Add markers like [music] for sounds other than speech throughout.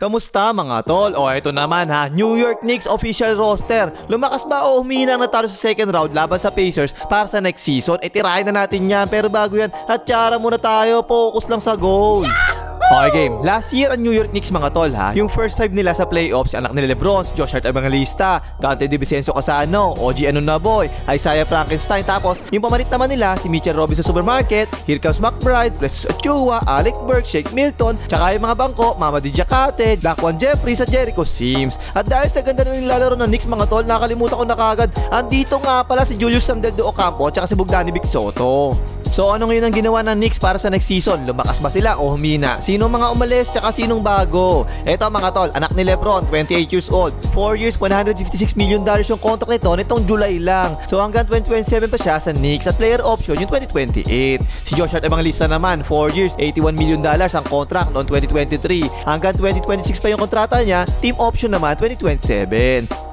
Kamusta mga tol? O eto naman ha, New York Knicks official roster. Lumakas ba o humina na talo sa second round laban sa Pacers para sa next season? E tirahin na natin yan. Pero bago yan, hatsara muna tayo. Focus lang sa goal. Okay game, last year ang New York Knicks mga tol ha Yung first five nila sa playoffs, anak nila Lebron, Josh Hart Evangelista Dante DiVincenzo Casano, OG Anunaboy, Isaiah Frankenstein Tapos yung pamalit naman nila, si Mitchell Robinson sa Supermarket Here comes McBride, Precious Achua, Alec Burke, Shake Milton Tsaka yung mga bangko, Mama Di Jacate, Daquan Jeffries at Jericho Sims At dahil sa ganda na nilalaro ng Knicks mga tol, nakalimutan ko na kagad Andito nga pala si Julius Sandel de Ocampo tsaka si Bogdanovic Vic Soto So ano ngayon ang ginawa ng Knicks para sa next season? Lumakas ba sila o humina? Sino mga umalis tsaka sinong bago? Eto mga tol, anak ni Lebron, 28 years old. 4 years, 156 million dollars yung contract nito nitong July lang. So hanggang 2027 pa siya sa Knicks at player option yung 2028. Si Josh Hart Evangelista naman, 4 years, 81 million dollars ang contract noong 2023. Hanggang 2026 pa yung kontrata niya, team option naman 2027.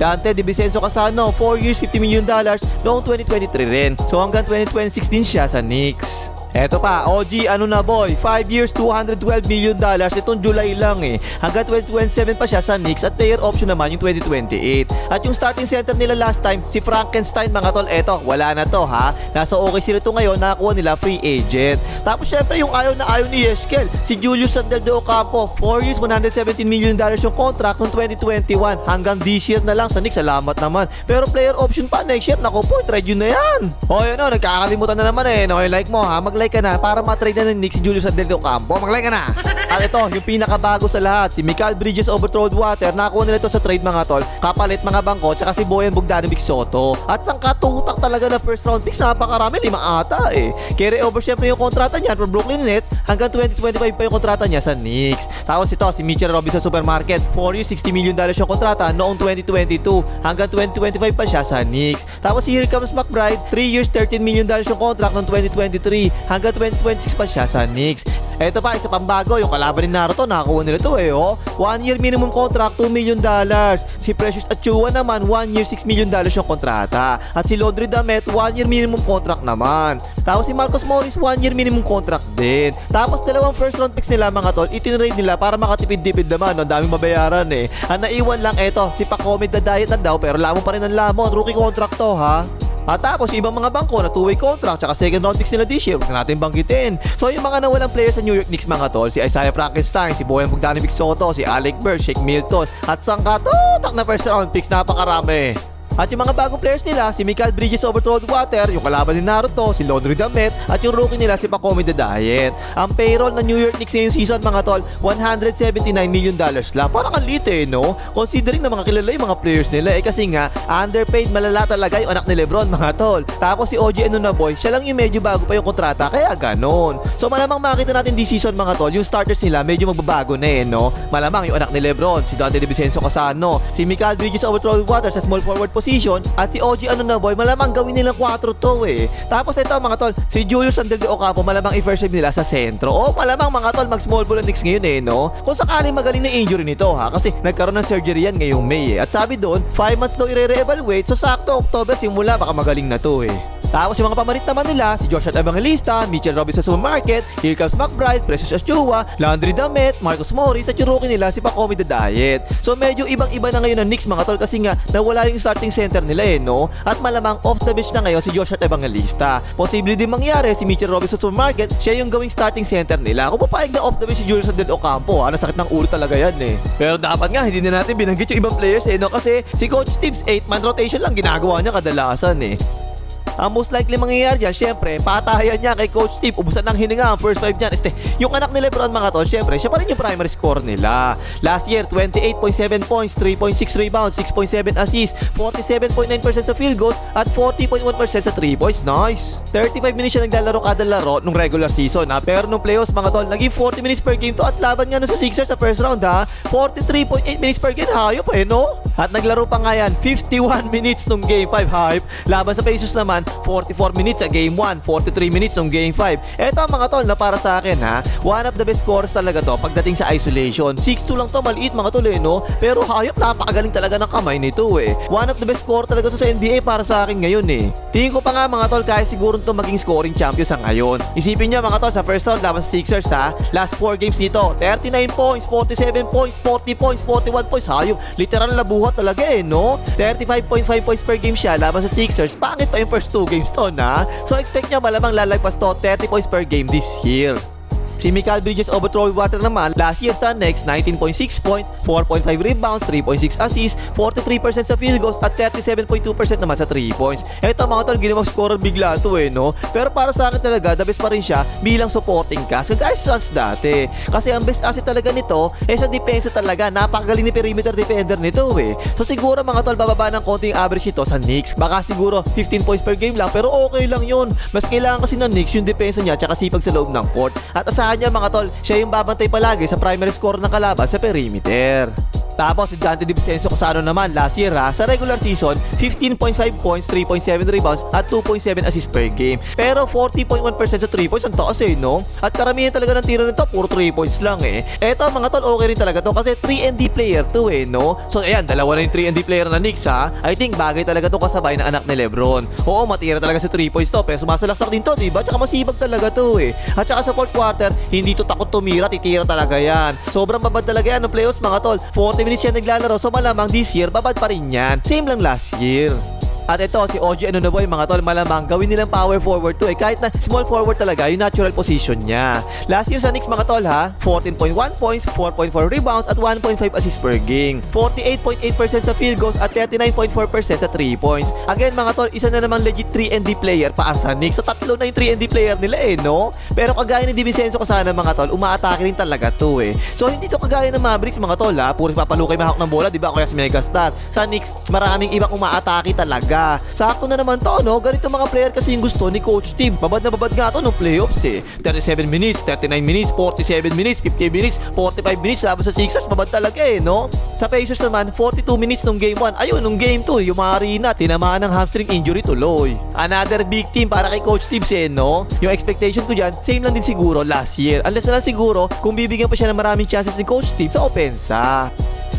Dante Di Vincenzo Casano, 4 years, 50 million dollars noong 2023 rin. So hanggang 2026 din siya sa Knicks. Eto pa, OG ano na boy, 5 years, 212 million dollars itong July lang eh. Hanggang 2027 pa siya sa Knicks at player option naman yung 2028. At yung starting center nila last time, si Frankenstein mga tol, eto, wala na to ha. Nasa OKC to ngayon, nakakuha nila free agent. Tapos syempre yung ayaw na ayaw ni Yeskel, si Julius Sandel de Ocampo, 4 years, 117 million dollars yung contract noong 2021. Hanggang this year na lang sa Knicks, salamat naman. Pero player option pa next year, nako po, trade yun na yan. O yun o, nagkakalimutan na naman eh. No, like mo ha, mag-like ka na para matrade na ng Knicks si Julius Sandel de Ocampo. Mag-like ka na. [laughs] At ito, yung pinakabago sa lahat, si Mikael Bridges Overthrown Water, nakuha nila ito sa trade mga tol, kapalit mga bangko, tsaka si Boyan Bogdanovic Soto. At sang katutak talaga na first round picks, napakarami, lima ata eh. Carry over syempre yung kontrata niya from Brooklyn Nets, hanggang 2025 pa yung kontrata niya sa Knicks. Tapos ito, si Mitchell Robinson Supermarket, 4 years, 60 million dollars yung kontrata noong 2022, hanggang 2025 pa siya sa Knicks. Tapos si Here Comes McBride, 3 years, 13 million dollars yung contract noong 2023, hanggang 2026 pa siya sa Knicks. Ito pa, isa pang bago, yung kalaban ni Naruto, nakakuha nila to eh, oh. 1 year minimum contract, 2 million dollars. Si Precious Achua naman, 1 year, 6 million dollars yung kontrata. At si Laundry Damet, 1 year minimum contract naman. Tapos si Marcos Morris, 1 year minimum contract din. Tapos dalawang first round picks nila mga tol, itinrade nila para makatipid-tipid naman, no? ang daming mabayaran eh. Ang naiwan lang eto, si Pacomid na diet na daw, pero lamon pa rin ang lamon, rookie contract to ha. At tapos ibang mga bangko na two-way contract tsaka second round picks nila this year, huwag na natin banggitin. So yung mga nawalang players sa New York Knicks mga tol, si Isaiah Frankenstein, si Boyan Bogdanovic Soto, si Alec Burke, Shake Milton, at sang katutak na first round picks, napakarami. At yung mga bagong players nila, si Mikael Bridges Overthrown Water, yung kalaban ni Naruto, si Laundry Damet, at yung rookie nila si the Diet. Ang payroll ng New York Knicks ngayong season mga tol, 179 million dollars lang. Parang ang lit eh, no? Considering na mga kilala yung mga players nila eh kasi nga, underpaid malala talaga yung anak ni Lebron [laughs] mga tol. Tapos si OG Anunaboy, siya lang yung medyo bago pa yung kontrata, kaya ganon. So malamang makita natin this season mga tol, yung starters nila medyo magbabago na eh, no? Malamang yung anak ni Lebron, si Dante DiVincenzo Casano, si Mikael Bridges Overthrown Water sa small forward position, at si OG Anunaboy, malamang gawin nilang 4 to eh. Tapos ito mga tol, si Julius Sandel de Ocampo, malamang i-first save nila sa sentro. O malamang mga tol, mag small ball Knicks ngayon eh, no? Kung sakaling magaling na injury nito ha, kasi nagkaroon ng surgery yan ngayong May eh. At sabi doon, 5 months daw i-re-evaluate, so sakto October simula, baka magaling na to eh. Tapos yung mga pamalit naman nila, si Josh Hart Evangelista, Mitchell Robinson Supermarket, Here Comes McBride, Precious Achua, Landry Damet, Marcus Morris, at yung rookie nila si Pacome the Diet. So medyo ibang-iba na ngayon ang Knicks mga tol kasi nga nawala yung starting center nila eh no? At malamang off the bench na ngayon si Josh Hart Evangelista. Posible din mangyari si Mitchell Robinson Supermarket, siya yung gawing starting center nila. Kung papayag na off the bench si Julius Sandel Ocampo, ah, sakit ng ulo talaga yan eh. Pero dapat nga hindi na natin binanggit yung ibang players eh no? Kasi si Coach Tibbs 8-man rotation lang ginagawa niya kadalasan eh. Ang most likely mangyayari dyan, syempre, patahayan niya kay Coach Steve. Ubusan ng hininga ang first five niyan. Este, yung anak ni Lebron mga to, syempre, siya pa rin yung primary score nila. Last year, 28.7 points, 3.6 rebounds, 6.7 assists, 47.9% sa field goals, at 40.1% sa 3 points. Nice! 35 minutes siya naglalaro kada laro nung regular season ha. Pero nung playoffs mga tol, naging 40 minutes per game to at laban nga nun sa Sixers sa first round ha. 43.8 minutes per game, hayop eh no? At naglaro pa nga yan, 51 minutes nung game 5 hype. Laban sa Pacers naman, 44 minutes sa game 1, 43 minutes nung game 5. Eto mga tol na para sa akin ha, one of the best scorers talaga to pagdating sa isolation. 6'2 lang to, maliit mga tol eh no? Pero hayop, napakagaling talaga ng kamay nito eh. One of the best scorer talaga sa NBA para sa akin ngayon eh. Tingin ko pa nga mga tol, kaya siguro to maging scoring champion sa ngayon. Isipin niyo mga tol, sa first round laban sa Sixers ha, last 4 games dito, 39 points, 47 points, 40 points, 41 points, hayop. Literal na buhat talaga eh, no? 35.5 points per game siya laban sa Sixers. Pangit pa yung first 2 games to na. So expect niya malamang lalagpas to 30 points per game this year. Si Michael Bridges overthrow water naman last year sa Next 19.6 points, 4.5 rebounds, 3.6 assists, 43% sa field goals at 37.2% naman sa 3 points. Ito mga tol, ginawang scorer bigla to eh no. Pero para sa akin talaga, the best pa rin siya bilang supporting cast. Kagaya sa Suns dati. Kasi ang best asset talaga nito eh sa depensa talaga. Napakagaling ni perimeter defender nito eh. So siguro mga tol, bababa ng konting average ito sa Knicks. Baka siguro 15 points per game lang pero okay lang yun. Mas kailangan kasi ng Knicks yung depensa niya tsaka sipag sa loob ng court. At asahan niya mga tol, siya yung babantay palagi sa primary score ng kalaban sa perimeter. Tapos si Dante Di Vicencio Cosano naman last year ha, sa regular season, 15.5 points, 3.7 rebounds at 2.7 assists per game. Pero 40.1% sa 3 points, ang taas eh, no? At karamihan talaga ng tiro nito, puro 3 points lang eh. Eto mga tol, okay rin talaga to kasi 3 and D player to eh, no? So ayan, dalawa na yung 3 and D player na Knicks ha. I think bagay talaga to kasabay na anak ni Lebron. Oo, matira talaga sa 3 points to, pero sumasalaksak din to, di ba? Tsaka masibag talaga to eh. At tsaka sa fourth quarter, hindi to takot tumira, titira talaga yan. Sobrang babad talaga yan ng playoffs mga tol. 40 minutes siya naglalaro, so malamang this year, babad pa rin yan. Same lang last year. At ito, si OG ano na boy, mga tol, malamang gawin nilang power forward to eh. Kahit na small forward talaga, yung natural position niya. Last year sa Knicks mga tol ha, 14.1 points, 4.4 rebounds at 1.5 assists per game. 48.8% sa field goals at 39.4% sa 3 points. Again mga tol, isa na namang legit 3 and D player para sa Knicks. So tatlo na yung 3 and D player nila eh, no? Pero kagaya ni Divincenzo ko sana mga tol, umaatake rin talaga to eh. So hindi to kagaya ng Mavericks mga tol ha, puro papalukay mahawak ng bola, di ba? Kaya si Megastar. Sa Knicks, maraming ibang umaatake talaga. Sakto na naman to, no? Ganito mga player kasi yung gusto ni Coach Steve. Babad na babad nga to no playoffs eh. 37 minutes, 39 minutes, 47 minutes, 50 minutes, 45 minutes laban sa Sixers, babad talaga eh, no? Sa Pacers naman, 42 minutes nung game 1. Ayun, nung game 2, yung Marina, tinamaan ng hamstring injury tuloy. Another big team para kay Coach Steve eh, no? Yung expectation ko dyan, same lang din siguro last year. Unless na lang siguro, kung bibigyan pa siya ng maraming chances ni Coach Steve sa opensa.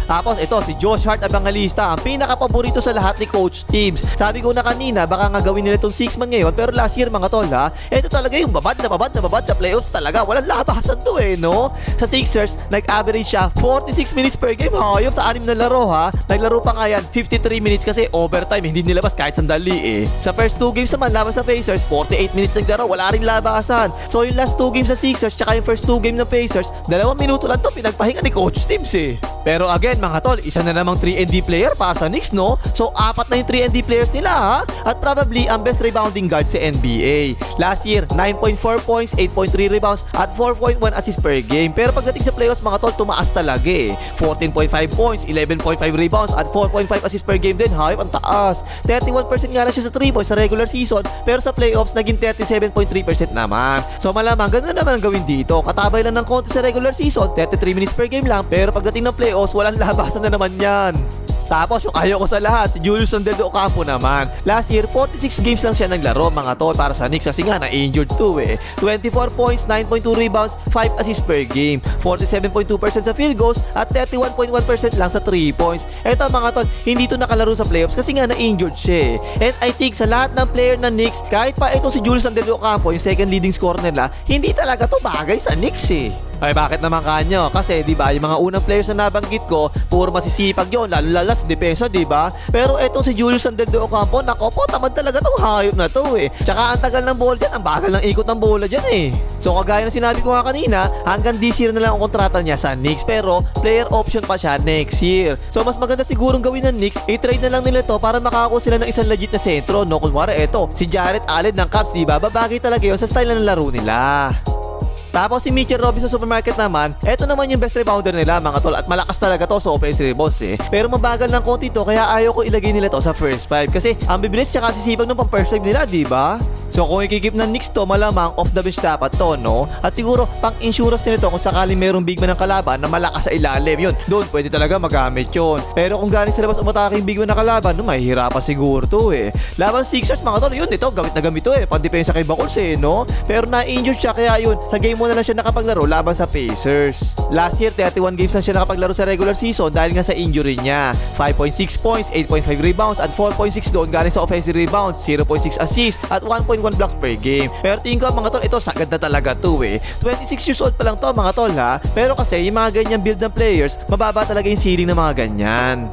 Tapos ito si Josh Hart Abangalista, ang pinaka-paborito sa lahat ni Coach Tibbs. Sabi ko na kanina, baka nga gawin nila itong 6 man ngayon, pero last year mga tol ha, ito talaga yung babad na babad na babad sa playoffs talaga. Walang labasan to eh, no? Sa Sixers, nag-average siya 46 minutes per game. Hayop sa anim na laro ha. Naglaro pa nga yan 53 minutes kasi overtime, hindi nilabas kahit sandali eh. Sa first 2 games naman, laban sa Pacers, 48 minutes naglaro, wala rin labasan. So yung last 2 games sa Sixers, tsaka yung first 2 game ng Pacers, dalawang minuto lang to pinagpahinga ni Coach Tibbs eh. Pero again mga tol, isa na namang 3 player para sa Knicks no? So apat na yung 3 players nila ha? At probably ang best rebounding guard sa NBA. Last year, 9.4 points, 8.3 rebounds at 4.1 assists per game. Pero pagdating sa playoffs mga tol, tumaas talaga eh. 14.5 points, 11.5 rebounds at 4.5 assists per game din. Hayop, ang taas. 31% nga lang siya sa 3 points sa regular season, pero sa playoffs naging 37.3% naman. So malamang ganun naman ang gawin dito. Katabay lang ng konti sa regular season, 33 minutes per game lang, pero pagdating ng playoffs, walang labasan na naman yan. Tapos yung ayaw ko sa lahat, si Julius Sandel de Ocampo naman. Last year, 46 games lang siya naglaro mga tol para sa Knicks kasi nga na-injured to eh. 24 points, 9.2 rebounds, 5 assists per game, 47.2% sa field goals at 31.1% lang sa 3 points. Eto mga tol, hindi to nakalaro sa playoffs kasi nga na-injured siya eh. And I think sa lahat ng player ng Knicks, kahit pa ito si Julius Sandel de Ocampo, yung second leading scorer nila, hindi talaga to bagay sa Knicks eh. Ay bakit naman kanyo? Kasi 'di ba, yung mga unang players na nabanggit ko, puro masisipag 'yon, lalo lalo sa depensa, 'di ba? Pero etong si Julius Sandel de Ocampo, nako po, tamad talaga tong hayop na to eh. Tsaka ang tagal ng bola diyan, ang bagal ng ikot ng bola diyan eh. So kagaya ng sinabi ko nga kanina, hanggang this year na lang ang kontrata niya sa Knicks, pero player option pa siya next year. So mas maganda sigurong gawin ng Knicks, i-trade na lang nila to para makakuha sila ng isang legit na sentro, no? Kunwari eto, si Jared Allen ng Cavs, 'di ba? Babagay talaga 'yon sa style ng laro nila. Tapos si Mitchell Robinson sa supermarket naman, eto naman yung best rebounder nila mga tol at malakas talaga to sa offensive rebounds eh. Pero mabagal ng konti to kaya ayaw ko ilagay nila to sa first five kasi ang bibilis tsaka sisipag ng pang first five nila, di ba? So kung ikikip ng Knicks to, malamang off the bench dapat to, no? At siguro, pang insurance nito kung sakaling merong big man ng kalaban na malakas sa ilalim, yun, doon pwede talaga magamit yun. Pero kung galing sa labas umatake yung big man ng kalaban, no, mahihirapan siguro to eh. Laban Sixers, mga tol, yun, ito, gamit na gamit to eh. Pandepensa kay Bakuls eh, no? Pero na-injured siya, kaya yun, sa game mo na lang siya nakapaglaro laban sa Pacers. Last year, 31 games na siya nakapaglaro sa regular season dahil nga sa injury niya. 5.6 points, 8.5 rebounds, at 4.6 doon galing sa offensive rebounds, 0.6 assists, at 1.1 blocks per game. Pero tingin ko mga tol, ito sagad na talaga to eh. 26 years old pa lang to mga tol ha. Pero kasi yung mga ganyan build ng players, mababa talaga yung ceiling ng mga ganyan.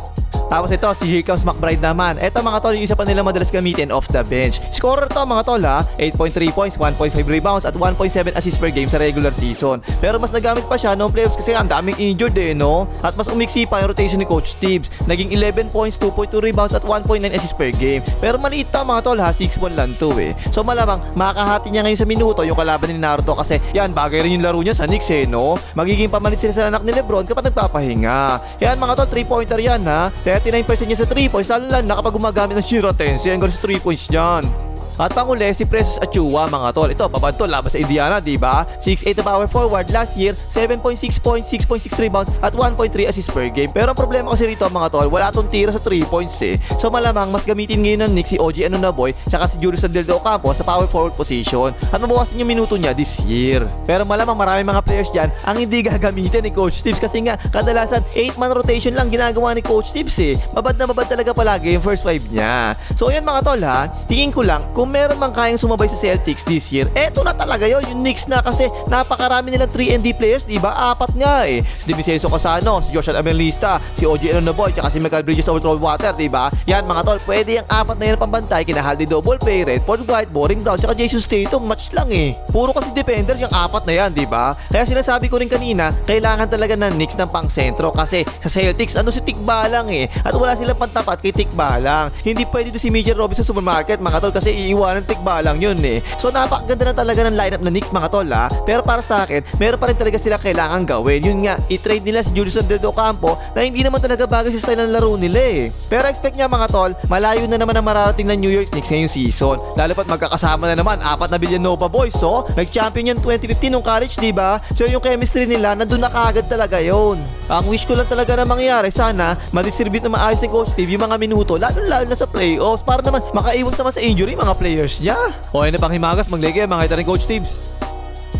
Tapos ito, si Here Comes McBride naman. Ito mga tol, yung isa pa nila madalas gamitin off the bench. Scorer to mga tol ha, 8.3 points, 1.5 rebounds at 1.7 assists per game sa regular season. Pero mas nagamit pa siya noong playoffs kasi ang daming injured eh, no? At mas umiksi pa yung rotation ni Coach Tibbs. Naging 11 points, 2.2 rebounds at 1.9 assists per game. Pero maliit to mga tol ha, 6-1 lang to eh. So malamang makakahati niya ngayon sa minuto yung kalaban ni Naruto kasi yan, bagay rin yung laro niya sa Knicks eh, no? Magiging pamalit sila sa anak ni Lebron kapag nagpapahinga. Yan mga tol, 3-pointer yan ha. 39% niya sa 3 points, lalo lang na kapag gumagamit ng Shiratense, ang galing sa 3 points niyan. At panguli, si Precious Achua mga tol. Ito, babad to laban sa Indiana, di ba? 6'8 na power forward last year, 7.6 points, 6.6 rebounds, at 1.3 assists per game. Pero ang problema kasi rito mga tol, wala tong tira sa 3 points eh. So malamang mas gamitin ngayon ng Knicks si OG Anunoboy tsaka si Julius Deldo Ocampo sa power forward position at mabawasan yung minuto niya this year. Pero malamang marami mga players dyan ang hindi [laughs] gagamitin ni Coach Tibbs kasi nga kadalasan 8-man rotation lang ginagawa ni Coach Tibbs eh. Mabad na mabad talaga palagi yung first 5 niya. So yun mga tol ha, tingin ko lang kung meron mang kayang sumabay sa Celtics this year, eto na talaga yun, yung Knicks na kasi napakarami nilang 3 and D players, di ba? Apat nga eh. Si Divincenzo Casano, si Joshua Amelista, si OG Anunoboy, tsaka si Michael Bridges Ultra Water, di ba? Yan mga tol, pwede yung apat na yan pambantay kina Haldy Double Play, Redford White, Boring Brown, tsaka Jason Tatum, match lang eh. Puro kasi defender yung apat na yan, di ba? Kaya sinasabi ko rin kanina, kailangan talaga ng Knicks ng pang sentro kasi sa Celtics, ano si Tikba lang eh. At wala silang pantapat kay Tikba lang. Hindi pwede to si Mitchell Robinson sa supermarket, mga tol, kasi iiwanan Tikba lang yun eh. So napakaganda na talaga ng lineup ng Knicks, mga tol ha. Pero para sa akin, meron pa rin talaga sila kailangan gawin. Yun nga, i-trade nila si Julius Andredo Campo na hindi naman talaga bagay sa style ng laro nila eh. Pero expect niya mga tol, malayo na naman ang mararating ng New York Knicks ngayong season. Lalo pat magkakasama na naman, apat na Villanova boys, so nag-champion yan 2015 nung college, di ba? So yung chemistry nila, nandun na kaagad talaga yon. Ang wish ko lang talaga na mangyari, sana madistribute na maayos ni Coach Steve yung mga minuto, lalo lalo na sa playoffs, para naman makaiwas naman sa injury mga players niya. O na pang himagas, maglege, mga ita rin Coach Tibbs.